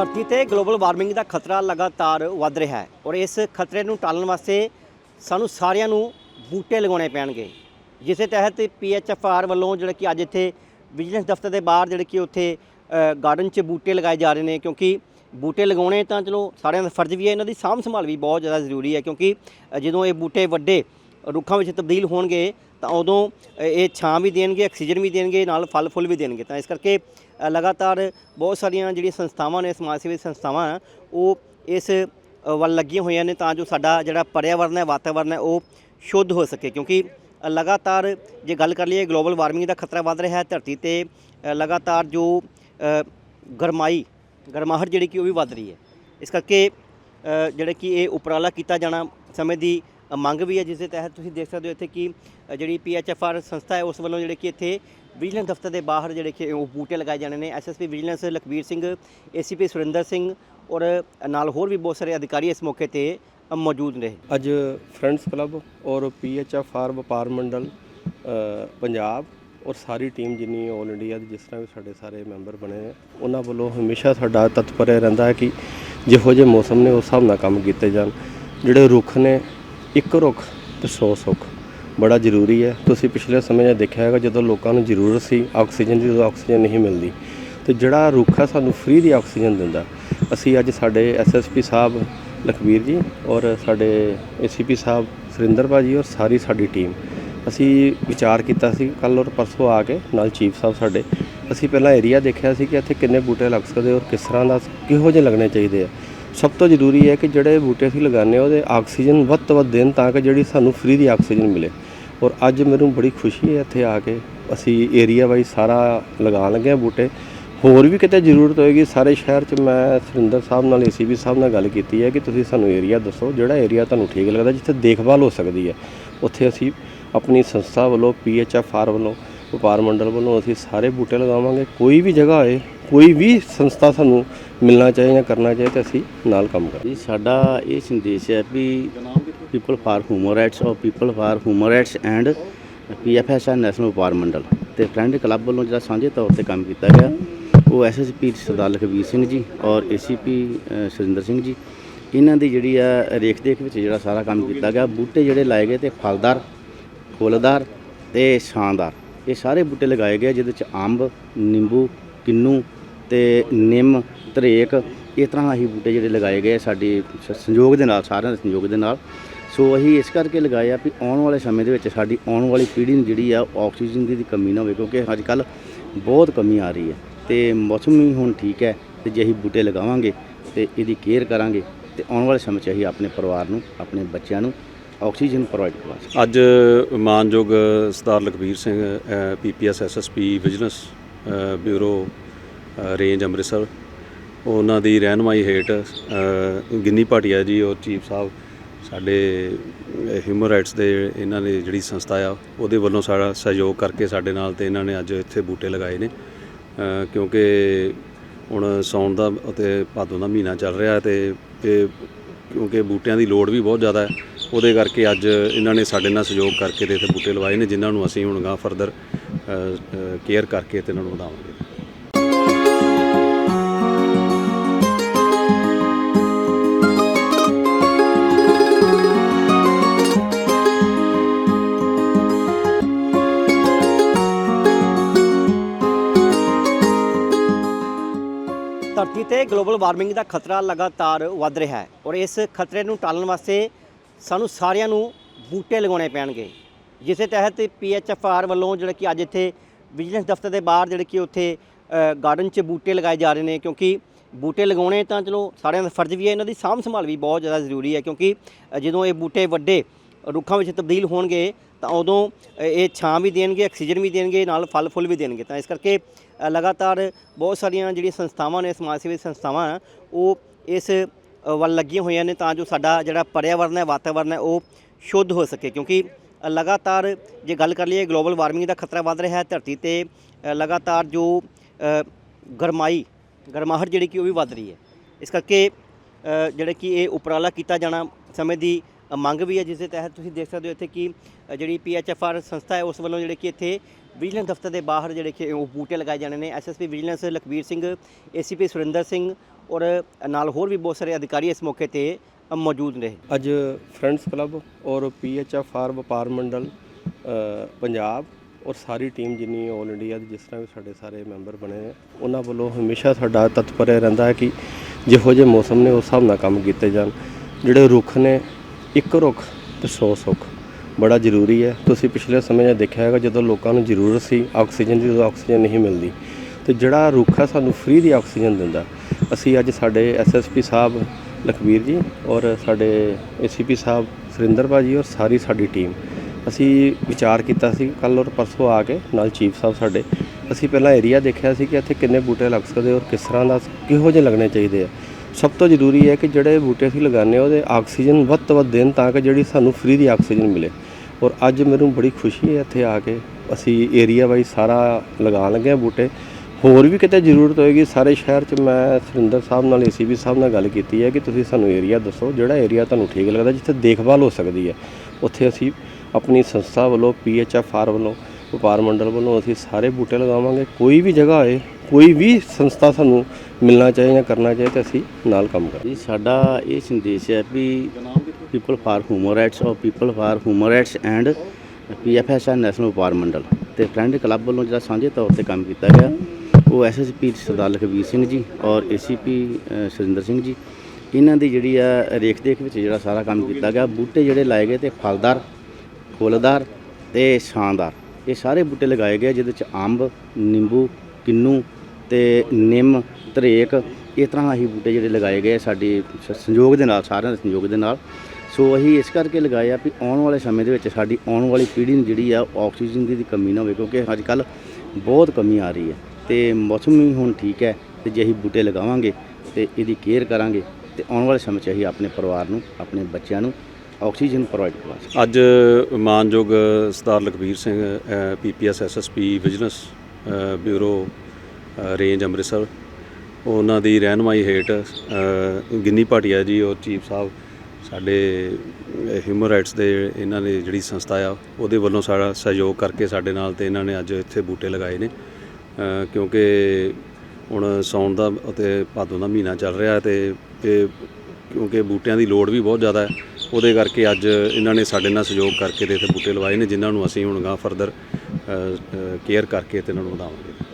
ਧਰਤੀ ਤੇ global warming ਦਾ ਖਤਰਾ ਲਗਾਤਾਰ ਵੱਧ ਰਿਹਾ ਹੈ ਔਰ ਇਸ ਖਤਰੇ ਨੂੰ ਟਾਲਣ ਵਾਸਤੇ ਸਾਨੂੰ ਸਾਰਿਆਂ ਨੂੰ ਬੂਟੇ ਲਗਾਉਣੇ ਪੈਣਗੇ, ਜਿਸ ਦੇ ਤਹਿਤ ਪੀਐਚਐਫਆਰ ਵੱਲੋਂ ਜਿਹੜਾ ਕਿ ਅੱਜ ਇੱਥੇ ਵਿਜੀਲੈਂਸ ਦਫ਼ਤਰ ਦੇ ਬਾਹਰ ਜਿਹੜੇ ਕਿ ਉੱਥੇ ਗਾਰਡਨ 'ਚ ਬੂਟੇ ਲਗਾਏ ਜਾ ਰਹੇ ਨੇ ਕਿਉਂਕਿ ਬੂਟੇ ਲਗਾਉਣੇ ਤਾਂ ਚਲੋ ਸਾਰਿਆਂ ਦਾ ਫਰਜ਼ ਵੀ ਹੈ, ਇਹਨਾਂ ਦੀ ਸਾਂਭ ਸੰਭਾਲ ਵੀ ਬਹੁਤ ਜ਼ਿਆਦਾ ਜ਼ਰੂਰੀ ਹੈ ਕਿਉਂਕਿ ਜਦੋਂ ਇਹ ਬੂਟੇ ਵੱਡੇ ਰੁੱਖਾਂ ਵਿੱਚ ਤਬਦੀਲ ਹੋਣਗੇ ਤਾਂ ਉਦੋਂ ਇਹ ਛਾਂ ਵੀ ਦੇਣਗੇ, ਆਕਸੀਜਨ ਵੀ ਦੇਣਗੇ, ਨਾਲ ਫਲ ਫੁੱਲ ਵੀ ਦੇਣਗੇ ਤਾਂ ਇਸ ਕਰਕੇ ਲਗਾਤਾਰ ਬਹੁਤ ਸਾਰੀਆਂ ਜਿਹੜੀਆਂ ਸੰਸਥਾਵਾਂ ਨੇ ਸਮਾਜ ਸੇਵੀ ਸੰਸਥਾਵਾਂ ਉਹ ਇਸ ਵੱਲ ਲੱਗੀਆਂ ਹੋਈਆਂ ਨੇ ਤਾਂ ਜੋ ਸਾਡਾ ਜਿਹੜਾ ਪਰਿਆਵਰਨ ਹੈ ਵਾਤਾਵਰਨ ਹੈ ਉਹ ਸ਼ੁੱਧ ਹੋ ਸਕੇ। ਕਿਉਂਕਿ ਲਗਾਤਾਰ ਜੇ ਗੱਲ ਕਰ ਲਈਏ ਗਲੋਬਲ ਵਾਰਮਿੰਗ ਦਾ ਖਤਰਾ ਵੱਧ ਰਿਹਾ ਹੈ ਧਰਤੀ ਤੇ ਲਗਾਤਾਰ ਜੋ ਗਰਮਾਈ ਗਰਮਾਹਟ ਜਿਹੜੀ ਕਿ ਉਹ ਵੀ ਵੱਧ ਰਹੀ ਹੈ। ਇਸ ਕਰਕੇ ਜਿਹੜਾ ਕਿ ਇਹ ਉਪਰਾਲਾ ਕੀਤਾ ਜਾਣਾ ਸਮੇਂ ਦੀ ਮੰਗ ਵੀ ਹੈ ਜਿਸ ਦੇ ਤਹਿਤ ਤੁਸੀਂ ਦੇਖ ਸਕਦੇ ਹੋ ਇੱਥੇ ਕਿ ਅ, ਜਿਹੜੀ ਪੀਐਚਐਫਆਰ ਸੰਸਥਾ ਹੈ ਉਸ ਵੱਲੋਂ ਜਿਹੜੇ ਕਿ ਇੱਥੇ ਵਿਜੀਲੈਂਸ ਦਫ਼ਤਰ ਦੇ ਬਾਹਰ ਜਿਹੜੇ ਕਿ ਉਹ ਬੂਟੇ ਲਗਾਏ ਜਾਣੇ ਨੇ। SSP vigilance Lakhbir Singh ACP Surinder Singh ਔਰ ਨਾਲ ਹੋਰ ਵੀ ਬਹੁਤ ਸਾਰੇ ਅਧਿਕਾਰੀ ਇਸ ਮੌਕੇ ਤੇ ਮੌਜੂਦ ਰਹੇ ਅੱਜ ਫਰੈਂਡਸ ਕਲੱਬ ਔਰ ਪੀਐਚਐਫ ਆਰ ਵਪਾਰ ਮੰਡਲ ਪੰਜਾਬ ਔਰ ਸਾਰੀ ਟੀਮ ਜਿੰਨੀ ਆਲ ਇੰਡੀਆ ਦੀ ਜਿਸ ਤਰ੍ਹਾਂ ਵੀ ਸਾਡੇ ਸਾਰੇ ਮੈਂਬਰ ਬਣੇ ਉਹਨਾਂ ਵੱਲੋਂ ਹਮੇਸ਼ਾ ਸਾਡਾ ਤਤਪਰ ਰਹਿੰਦਾ ਹੈ ਕਿ ਜਿਹੋ ਜਿਹੇ ਮੌਸਮ ਨੇ ਉਸ ਹਿਸਾਬ ਨਾਲ ਕੰਮ ਕੀਤੇ ਜਾਣ। ਜਿਹੜੇ ਰੁੱਖ ਨੇ, ਇੱਕ ਰੁੱਖ ਤੇ 100 ਸੁੱਖ। ਬੜਾ ਜ਼ਰੂਰੀ ਹੈ। ਤੁਸੀਂ ਪਿਛਲੇ ਸਮੇਂ 'ਚ ਦੇਖਿਆ ਹੈਗਾ ਜਦੋਂ ਲੋਕਾਂ ਨੂੰ ਜ਼ਰੂਰਤ ਸੀ, ਆਕਸੀਜਨ ਦੀ ਜਦੋਂ ਆਕਸੀਜਨ ਨਹੀਂ ਮਿਲਦੀ। ਤੇ ਜਿਹੜਾ ਰੁੱਖ ਹੈ ਸਾਨੂੰ ਫ੍ਰੀ ਦੀ ਆਕਸੀਜਨ ਦਿੰਦਾ। ਅਸੀਂ ਅੱਜ ਸਾਡੇ ਐਸਐਸਪੀ ਸਾਹਿਬ ਲਖਵੀਰ ਜੀ ਔਰ ਸਾਡੇ ਏਸੀਪੀ ਸਾਹਿਬ, ਸੁਰਿੰਦਰ ਭਾਜੀ ਔਰ ਸਾਰੀ ਸਾਡੀ ਟੀਮ ਅਸੀਂ ਵਿਚਾਰ ਕੀਤਾ ਸੀ ਕੱਲ ਔਰ ਪਰਸੋਂ ਆ ਕੇ ਨਾਲ ਚੀਫ ਸਾਹਿਬ ਸਾਡੇ। ਅਸੀਂ ਪਹਿਲਾਂ ਏਰੀਆ ਦੇਖਿਆ ਸੀ ਕਿ ਇੱਥੇ ਕਿੰਨੇ ਬੂਟੇ ਲੱਗ ਸਕਦੇ ਔਰ ਕਿਸ ਤਰ੍ਹਾਂ ਦਾ, ਕਿਹੋ ਜਿਹੇ ਲੱਗਣੇ ਚਾਹੀਦੇ ਆ। ਸਭ ਤੋਂ ਜ਼ਰੂਰੀ ਹੈ ਕਿ ਜਿਹੜੇ ਬੂਟੇ ਅਸੀਂ ਲਗਾਉਂਦੇ ਹਾਂ, ਉਹਦੇ ਆਕਸੀਜਨ ਵੱਧ ਤੋਂ ਵੱਧ ਦੇਣ ਤਾਂ ਕਿ ਜਿਹੜੀ ਸਾਨੂੰ ਫ੍ਰੀ ਦੀ ਆਕਸੀਜਨ ਮਿਲੇ। ਔਰ ਅੱਜ ਮੈਨੂੰ ਬੜੀ ਖੁਸ਼ੀ ਹੈ ਇੱਥੇ ਆ ਕੇ ਅਸੀਂ ਏਰੀਆ ਵਾਈਜ਼ ਸਾਰਾ ਲਗਾਉਣ ਲੱਗੇ ਹਾਂ ਬੂਟੇ। ਹੋਰ ਵੀ ਕਿਤੇ ਜ਼ਰੂਰਤ ਹੋਏਗੀ, ਸਾਰੇ ਸ਼ਹਿਰ 'ਚ ਮੈਂ ਸੁਰਿੰਦਰ ਸਾਹਿਬ ਨਾਲ ਏਸੀਬੀ ਸਾਹਿਬ ਨਾਲ ਗੱਲ ਕੀਤੀ ਹੈ ਕਿ ਤੁਸੀਂ ਸਾਨੂੰ ਏਰੀਆ ਦੱਸੋ, ਜਿਹੜਾ ਏਰੀਆ ਤੁਹਾਨੂੰ ਠੀਕ ਲੱਗਦਾ, ਜਿੱਥੇ ਦੇਖਭਾਲ ਹੋ ਸਕਦੀ ਹੈ। ਉੱਥੇ ਅਸੀਂ ਆਪਣੀ ਸੰਸਥਾ ਵੱਲੋਂ ਪੀਐਚਐਫ ਆਰ ਵੱਲੋਂ, ਵਪਾਰ ਮੰਡਲ ਵੱਲੋਂ ਅਸੀਂ ਸਾਰੇ ਬੂਟੇ ਲਗਾਵਾਂਗੇ। ਕੋਈ ਵੀ ਜਗ੍ਹਾ ਹੋਏ ਕੋਈ ਵੀ ਸੰਸਥਾ ਸਾਨੂੰ ਮਿਲਣਾ ਚਾਹੇ ਜਾਂ ਕਰਨਾ ਚਾਹੇ ਤੇ ਅਸੀਂ ਨਾਲ ਕੰਮ ਕਰਾਂਗੇ। ਜੀ, ਸਾਡਾ ਇਹ ਸੰਦੇਸ਼ ਹੈ ਵੀ ਪੀਪਲ ਫਾਰ ਹਿਊਮਨ ਰਾਈਟਸ ਔਰ people for human rights and PFS ਆ ਨੈਸ਼ਨਲ ਵਪਾਰ ਮੰਡਲ ਤੇ ਫਰੈਂਡ ਕਲੱਬ ਵੱਲੋਂ ਜਿਹੜਾ ਸਾਂਝੇ ਤੌਰ ਤੇ ਕੰਮ ਕੀਤਾ ਗਿਆ, ਉਹ ਐਸਐਸਪੀ ਸਰਦਾਰ ਲਖਬੀਰ ਸਿੰਘ ਜੀ ਔਰ ਏਸੀਪੀ ਸੁਰਿੰਦਰ ਸਿੰਘ ਜੀ, ਇਹਨਾਂ ਦੀ ਜਿਹੜੀ ਆ ਰੇਖ ਦੇਖ ਵਿੱਚ ਜਿਹੜਾ ਸਾਰਾ ਕੰਮ ਕੀਤਾ ਗਿਆ, ਬੂਟੇ ਜਿਹੜੇ ਲਾਏ ਗਏ ਤੇ ਫਲਦਾਰ, ਫੁੱਲਦਾਰ ਤੇ ਸ਼ਾਨਦਾਰ, ਇਹ ਸਾਰੇ ਬੂਟੇ ਲਗਾਏ ਗਏ ਜਿਹਦੇ ਚ ਅੰਬ, ਨਿੰਬੂ, ਕਿੰਨੂ ਤੇ ਨਿੰਮ ਧਰੇਕ ਇਸ ਤਰ੍ਹਾਂ ਅਸੀਂ ਬੂਟੇ ਜਿਹੜੇ ਲਗਾਏ ਗਏ ਸਾਡੀ ਸ- ਸੰਯੋਗ ਦੇ ਨਾਲ ਸਾਰਿਆਂ ਦੇ ਸੰਯੋਗ ਦੇ ਨਾਲ। ਸੋ ਅਸੀਂ ਇਸ ਕਰਕੇ ਲਗਾਏ ਆ ਵੀ ਆਉਣ ਵਾਲੇ ਸਮੇਂ ਦੇ ਵਿੱਚ ਸਾਡੀ ਆਉਣ ਵਾਲੀ ਪੀੜ੍ਹੀ ਨੂੰ ਜਿਹੜੀ ਆ ਉਹ ਆਕਸੀਜਨ ਦੀ ਕਮੀ ਨਾ ਹੋਵੇ ਕਿਉਂਕਿ ਅੱਜ ਕੱਲ ਬਹੁਤ ਕਮੀ ਆ ਰਹੀ ਹੈ। ਤੇ ਮੌਸਮ ਵੀ ਹੁਣ ਠੀਕ ਹੈ ਤੇ ਜੇ ਅਸੀਂ ਬੂਟੇ ਲਗਾਵਾਂਗੇ ਤੇ ਇਹਦੀ ਕੇਅਰ ਕਰਾਂਗੇ ਤੇ ਆਉਣ ਵਾਲੇ ਸਮੇਂ 'ਚ ਅਸੀਂ ਆਪਣੇ ਪਰਿਵਾਰ ਨੂੰ ਆਪਣੇ ਬੱਚਿਆਂ ਨੂੰ ਆਕਸੀਜਨ ਪ੍ਰੋਵਾਈਡ ਕਰਵਾ ਅੱਜ ਮਾਨਯੋਗ Sardar Lakhbir Singh PPS SSP vigilance ਅ, ਬਿਊਰੋ ਰੇਂਜ ਅੰਮ੍ਰਿਤਸਰ ਉਹਨਾਂ ਦੀ ਰਹਿਨਮਾਈ ਹੇਠ ਗਿੰਨੀ ਭਾਟੀਆ ਜੀ ਔਰ ਚੀਫ ਸਾਹਿਬ ਸਾਡੇ ਹਿਊਮਨ ਰਾਈਟਸ ਦੇ ਇਹਨਾਂ ਨੇ ਜਿਹੜੀ ਸੰਸਥਾ ਆ, ਉਹਦੇ ਵੱਲੋਂ ਸਾਡਾ ਸਹਿਯੋਗ ਕਰਕੇ ਸਾਡੇ ਨਾਲ ਤੇ ਇਹਨਾਂ ਨੇ ਅੱਜ ਇੱਥੇ ਬੂਟੇ ਲਗਾਏ ਨੇ। ਕਿਉਂਕਿ ਹੁਣ ਸੌਣ ਦਾ ਅਤੇ ਭਾਦੋਂ ਦਾ ਮਹੀਨਾ ਚੱਲ ਰਿਹਾ ਹੈ ਤੇ ਇਹ ਕਿਉਂਕਿ ਬੂਟਿਆਂ ਦੀ ਲੋੜ ਵੀ ਬਹੁਤ ਜ਼ਿਆਦਾ ਹੈ, ਉਹਦੇ ਕਰਕੇ ਅੱਜ ਇਹਨਾਂ ਨੇ ਸਾਡੇ ਨਾਲ ਸਹਿਯੋਗ ਕਰਕੇ ਤੇ ਇੱਥੇ ਬੂਟੇ ਲਵਾਏ ਨੇ, ਜਿਨ੍ਹਾਂ ਨੂੰ ਅਸੀਂ ਹੁਣ ਗਾਂ ਫਰਦਰ ਕੇਅਰ ਕਰਕੇ ਤੇ ਇਹਨਾਂ ਨੂੰ ਵਧਾਵਾਂਗੇ। ਧਰਤੀ ਗਲੋਬਲ ਵਾਰਮਿੰਗ ਦਾ ਖਤਰਾ ਲਗਾਤਾਰ ਵੱਧ ਰਿਹਾ ਹੈ ਔਰ ਇਸ ਖਤਰੇ ਨੂੰ ਟਾਲਣ ਵਾਸਤੇ ਸਾਨੂੰ ਸਾਰਿਆਂ ਨੂੰ ਬੂਟੇ ਲਗਾਉਣੇ ਪੈਣਗੇ, ਜਿਸੇ ਤਹਿਤ ਪੀਐਚਐਫਆਰ ਵੱਲੋਂ ਜਿਹੜਾ ਕਿ ਅੱਜ ਇੱਥੇ ਵਿਜੀਲੈਂਸ ਦਫ਼ਤਰ ਦੇ ਬਾਹਰ ਜਿਹੜੇ ਕਿ ਉੱਥੇ ਗਾਰਡਨ 'ਚ ਬੂਟੇ ਲਗਾਏ ਜਾ ਰਹੇ ਨੇ ਕਿਉਂਕਿ ਬੂਟੇ ਲਗਾਉਣੇ ਤਾਂ ਚਲੋ ਸਾਰਿਆਂ ਦਾ ਫਰਜ਼ ਵੀ ਹੈ, ਇਹਨਾਂ ਦੀ ਸਾਂਭ ਸੰਭਾਲ ਵੀ ਬਹੁਤ ਜ਼ਿਆਦਾ ਜ਼ਰੂਰੀ ਹੈ ਕਿਉਂਕਿ ਜਦੋਂ ਇਹ ਬੂਟੇ ਵੱਡੇ ਰੁੱਖਾਂ ਵਿੱਚ ਤਬਦੀਲ ਹੋਣਗੇ, ਤਾਂ ਉਦੋਂ ਇਹ ਛਾਂ ਵੀ ਦੇਣਗੇ, ਆਕਸੀਜਨ ਵੀ ਦੇਣਗੇ, ਨਾਲ ਫਲ ਫੁੱਲ ਵੀ ਦੇਣਗੇ। ਤਾਂ ਇਸ ਕਰਕੇ ਲਗਾਤਾਰ ਬਹੁਤ ਸਾਰੀਆਂ ਜਿਹੜੀਆਂ ਸੰਸਥਾਵਾਂ ਨੇ, ਸਮਾਜ ਸੇਵੀ ਸੰਸਥਾਵਾਂ, ਉਹ ਇਸ ਵੱਲ ਲੱਗੀਆਂ ਹੋਈਆਂ ਨੇ, ਤਾਂ ਜੋ ਸਾਡਾ ਜਿਹੜਾ ਪਰਿਆਵਰਨ ਹੈ, ਵਾਤਾਵਰਨ ਹੈ, ਉਹ ਸ਼ੁੱਧ ਹੋ ਸਕੇ। ਕਿਉਂਕਿ ਲਗਾਤਾਰ ਜੇ ਗੱਲ ਕਰ ਲਈਏ, ਗਲੋਬਲ ਵਾਰਮਿੰਗ ਦਾ ਖਤਰਾ ਵੱਧ ਰਿਹਾ ਹੈ, ਧਰਤੀ ਤੇ ਲਗਾਤਾਰ ਜੋ ਗਰਮਾਈ, ਗਰਮਾਹਟ ਜਿਹੜੀ ਕਿ ਉਹ ਵੀ ਵੱਧ ਰਹੀ ਹੈ। ਇਸ ਕਰਕੇ ਜਿਹੜਾ ਕਿ ਇਹ ਉਪਰਾਲਾ ਕੀਤਾ ਜਾਣਾ ਸਮੇਂ ਦੀ ਮੰਗ ਵੀ ਹੈ ਜਿਸ ਦੇ ਤਹਿਤ ਤੁਸੀਂ ਦੇਖ ਸਕਦੇ ਹੋ ਇੱਥੇ ਕਿ ਅ, ਜਿਹੜੀ ਪੀਐਚਐਫਆਰ ਸੰਸਥਾ ਹੈ ਉਸ ਵੱਲੋਂ ਜਿਹੜੇ ਕਿ ਇੱਥੇ ਵਿਜੀਲੈਂਸ ਦਫ਼ਤਰ ਦੇ ਬਾਹਰ ਜਿਹੜੇ ਕਿ ਉਹ ਬੂਟੇ ਲਗਾਏ ਜਾਣੇ ਨੇ। SSP vigilance Lakhbir Singh ACP Surinder Singh ਔਰ ਨਾਲ ਹੋਰ ਵੀ ਬਹੁਤ ਸਾਰੇ ਅਧਿਕਾਰੀ ਇਸ ਮੌਕੇ ਤੇ ਮੌਜੂਦ ਰਹੇ ਅੱਜ ਫਰੈਂਡਸ ਕਲੱਬ ਔਰ ਪੀਐਚਐਫ ਆਰ ਵਪਾਰ ਮੰਡਲ ਪੰਜਾਬ ਔਰ ਸਾਰੀ ਟੀਮ ਜਿੰਨੀ ਆਲ ਇੰਡੀਆ ਦੀ ਜਿਸ ਤਰ੍ਹਾਂ ਵੀ ਸਾਡੇ ਸਾਰੇ ਮੈਂਬਰ ਬਣੇ ਉਹਨਾਂ ਵੱਲੋਂ ਹਮੇਸ਼ਾ ਸਾਡਾ ਤਤਪਰ ਰਹਿੰਦਾ ਹੈ ਕਿ ਜਿਹੋ ਜਿਹੇ ਮੌਸਮ ਨੇ ਉਸ ਹਿਸਾਬ ਨਾਲ ਕੰਮ ਕੀਤੇ ਜਾਣ। ਜਿਹੜੇ ਰੁੱਖ ਨੇ ਇੱਕ ਰੁੱਖ ਤੇ 100 ਸੁੱਖ। ਬੜਾ ਜ਼ਰੂਰੀ ਹੈ। ਤੁਸੀਂ ਪਿਛਲੇ ਸਮੇਂ 'ਚ ਦੇਖਿਆ ਹੈਗਾ ਜਦੋਂ ਲੋਕਾਂ ਨੂੰ ਜ਼ਰੂਰਤ ਸੀ, ਆਕਸੀਜਨ ਦੀ ਜਦੋਂ ਆਕਸੀਜਨ ਨਹੀਂ ਮਿਲਦੀ। ਤੇ ਜਿਹੜਾ ਰੁੱਖ ਹੈ ਸਾਨੂੰ ਫ੍ਰੀ ਦੀ ਆਕਸੀਜਨ ਦਿੰਦਾ। ਅਸੀਂ ਅੱਜ ਸਾਡੇ ਐਸਐਸਪੀ ਸਾਹਿਬ ਲਖਵੀਰ ਜੀ ਔਰ ਸਾਡੇ ਏਸੀਪੀ ਸਾਹਿਬ, ਸੁਰਿੰਦਰ ਭਾਜੀ ਔਰ ਸਾਰੀ ਸਾਡੀ ਟੀਮ ਅਸੀਂ ਵਿਚਾਰ ਕੀਤਾ ਸੀ ਕੱਲ ਔਰ ਪਰਸੋਂ ਆ ਕੇ ਨਾਲ ਚੀਫ ਸਾਹਿਬ ਸਾਡੇ। ਅਸੀਂ ਪਹਿਲਾਂ ਏਰੀਆ ਦੇਖਿਆ ਸੀ ਕਿ ਇੱਥੇ ਕਿੰਨੇ ਬੂਟੇ ਲੱਗ ਸਕਦੇ ਔਰ ਕਿਸ ਤਰ੍ਹਾਂ ਦਾ, ਕਿਹੋ ਜਿਹੇ ਲੱਗਣੇ ਚਾਹੀਦੇ ਆ। ਸਭ ਤੋਂ ਜ਼ਰੂਰੀ ਹੈ ਕਿ ਜਿਹੜੇ ਬੂਟੇ ਅਸੀਂ ਲਗਾਉਂਦੇ ਹਾਂ, ਉਹਦੇ ਆਕਸੀਜਨ ਵੱਧ ਤੋਂ ਵੱਧ ਦੇਣ ਤਾਂ ਕਿ ਜਿਹੜੀ ਸਾਨੂੰ ਫ੍ਰੀ ਦੀ ਆਕਸੀਜਨ ਮਿਲੇ। ਔਰ ਅੱਜ ਮੈਨੂੰ ਬੜੀ ਖੁਸ਼ੀ ਹੈ ਇੱਥੇ ਆ ਕੇ ਅਸੀਂ ਏਰੀਆ ਵਾਈਜ਼ ਸਾਰਾ ਲਗਾਉਣ ਲੱਗੇ ਹਾਂ ਬੂਟੇ। ਹੋਰ ਵੀ ਕਿਤੇ ਜ਼ਰੂਰਤ ਹੋਏਗੀ, ਸਾਰੇ ਸ਼ਹਿਰ 'ਚ ਮੈਂ ਸੁਰਿੰਦਰ ਸਾਹਿਬ ਨਾਲ ਏਸੀਬੀ ਸਾਹਿਬ ਨਾਲ ਗੱਲ ਕੀਤੀ ਹੈ ਕਿ ਤੁਸੀਂ ਸਾਨੂੰ ਏਰੀਆ ਦੱਸੋ, ਜਿਹੜਾ ਏਰੀਆ ਤੁਹਾਨੂੰ ਠੀਕ ਲੱਗਦਾ, ਜਿੱਥੇ ਦੇਖਭਾਲ ਹੋ ਸਕਦੀ ਹੈ। ਉੱਥੇ ਅਸੀਂ ਆਪਣੀ ਸੰਸਥਾ ਵੱਲੋਂ ਪੀਐਚਐਫ ਆਰ ਵੱਲੋਂ, ਵਪਾਰ ਮੰਡਲ ਵੱਲੋਂ ਅਸੀਂ ਸਾਰੇ ਬੂਟੇ ਲਗਾਵਾਂਗੇ। ਕੋਈ ਵੀ ਜਗ੍ਹਾ ਹੋਏ ਕੋਈ ਵੀ ਸੰਸਥਾ ਸਾਨੂੰ ਮਿਲਣਾ ਚਾਹੇ ਜਾਂ ਕਰਨਾ ਚਾਹੇ ਤੇ ਅਸੀਂ ਨਾਲ ਕੰਮ ਕਰਾਂਗੇ। ਜੀ, ਸਾਡਾ ਇਹ ਸੰਦੇਸ਼ ਹੈ ਵੀ ਪੀਪਲ ਫਾਰ ਹਿਊਮਨ ਰਾਈਟਸ ਔਰ people for human rights and PFS ਆ ਨੈਸ਼ਨਲ ਵਪਾਰ ਮੰਡਲ ਤੇ ਫਰੈਂਡ ਕਲੱਬ ਵੱਲੋਂ ਜਿਹੜਾ ਸਾਂਝੇ ਤੌਰ ਤੇ ਕੰਮ ਕੀਤਾ ਗਿਆ, ਉਹ ਐਸਐਸਪੀ ਸਰਦਾਰ ਲਖਬੀਰ ਸਿੰਘ ਜੀ ਔਰ ਏਸੀਪੀ ਸੁਰਿੰਦਰ ਸਿੰਘ ਜੀ, ਇਹਨਾਂ ਦੀ ਜਿਹੜੀ ਆ ਰੇਖ ਦੇਖ ਵਿੱਚ ਜਿਹੜਾ ਸਾਰਾ ਕੰਮ ਕੀਤਾ ਗਿਆ, ਬੂਟੇ ਜਿਹੜੇ ਲਾਏ ਗਏ ਤੇ ਫਲਦਾਰ, ਫੁੱਲਦਾਰ ਤੇ ਸ਼ਾਨਦਾਰ, ਇਹ ਸਾਰੇ ਬੂਟੇ ਲਗਾਏ ਗਏ, ਜਿਹਦੇ ਚ ਅੰਬ, ਨਿੰਬੂ, ਕਿੰਨੂ ਤੇ ਨਿੰਮ ਤਰੇਕ ਇਸ ਤਰ੍ਹਾਂ ਅਸੀਂ ਬੂਟੇ ਜਿਹੜੇ ਲਗਾਏ ਗਏ ਸਾਡੀ ਸ- ਸੰਯੋਗ ਦੇ ਨਾਲ ਸਾਰਿਆਂ ਦੇ ਸੰਯੋਗ ਦੇ ਨਾਲ। ਸੋ ਅਸੀਂ ਇਸ ਕਰਕੇ ਲਗਾਏ ਆ ਵੀ ਆਉਣ ਵਾਲੇ ਸਮੇਂ ਦੇ ਵਿੱਚ ਸਾਡੀ ਆਉਣ ਵਾਲੀ ਪੀੜ੍ਹੀ ਨੂੰ ਜਿਹੜੀ ਆ ਆਕਸੀਜਨ ਦੀ ਕਮੀ ਨਾ ਹੋਵੇ ਕਿਉਂਕਿ ਅੱਜ ਕੱਲ ਬਹੁਤ ਕਮੀ ਆ ਰਹੀ ਹੈ। ਤੇ ਮੌਸਮ ਵੀ ਹੁਣ ਠੀਕ ਹੈ ਤੇ ਜੇ ਅਸੀਂ ਬੂਟੇ ਲਗਾਵਾਂਗੇ ਤੇ ਇਹਦੀ ਕੇਅਰ ਕਰਾਂਗੇ ਤੇ ਆਉਣ ਵਾਲੇ ਸਮੇਂ 'ਚ ਅਸੀਂ ਆਪਣੇ ਪਰਿਵਾਰ ਨੂੰ ਆਪਣੇ ਬੱਚਿਆਂ ਨੂੰ ਆਕਸੀਜਨ ਪ੍ਰੋਵਾਈਡ ਕਰਵਾ ਅੱਜ ਮਾਨਯੋਗ Sardar Lakhbir Singh PPS SSP vigilance ਅ, ਬਿਊਰੋ ਰੇਂਜ ਅੰਮ੍ਰਿਤਸਰ। ਉਹਨਾਂ ਦੀ ਰਹਿਨਮਾਈ ਹੇਠ ਗਿੰਨੀ ਭਾਟੀਆ ਜੀ ਔਰ ਚੀਫ ਸਾਹਿਬ ਸਾਡੇ ਹਿਊਮਨ ਰਾਈਟਸ ਦੇ ਇਹਨਾਂ ਨੇ ਜਿਹੜੀ ਸੰਸਥਾ ਆ, ਉਹਦੇ ਵੱਲੋਂ ਸਾਡਾ ਸਹਿਯੋਗ ਕਰਕੇ ਸਾਡੇ ਨਾਲ ਤੇ ਇਹਨਾਂ ਨੇ ਅੱਜ ਇੱਥੇ ਬੂਟੇ ਲਗਾਏ ਨੇ। ਕਿਉਂਕਿ ਹੁਣ ਸਾਉਣ ਦਾ ਅਤੇ ਭਾਦੋਂ ਦਾ ਮਹੀਨਾ ਚੱਲ ਰਿਹਾ ਹੈ ਤੇ ਇਹ ਕਿਉਂਕਿ ਬੂਟਿਆਂ ਦੀ ਲੋੜ ਵੀ ਬਹੁਤ ਜ਼ਿਆਦਾ ਹੈ, ਉਹਦੇ ਕਰਕੇ ਅੱਜ ਇਹਨਾਂ ਨੇ ਸਾਡੇ ਨਾਲ ਸਹਿਯੋਗ ਕਰਕੇ ਤੇ ਇੱਥੇ ਬੂਟੇ ਲਵਾਏ ਨੇ, ਜਿਨ੍ਹਾਂ ਨੂੰ ਅਸੀਂ ਹੁਣ ਗਾਂ ਫਰਦਰ ਕੇਅਰ ਕਰਕੇ ਤੇ ਇਹਨਾਂ ਨੂੰ ਵਧਾਵਾਂਗੇ।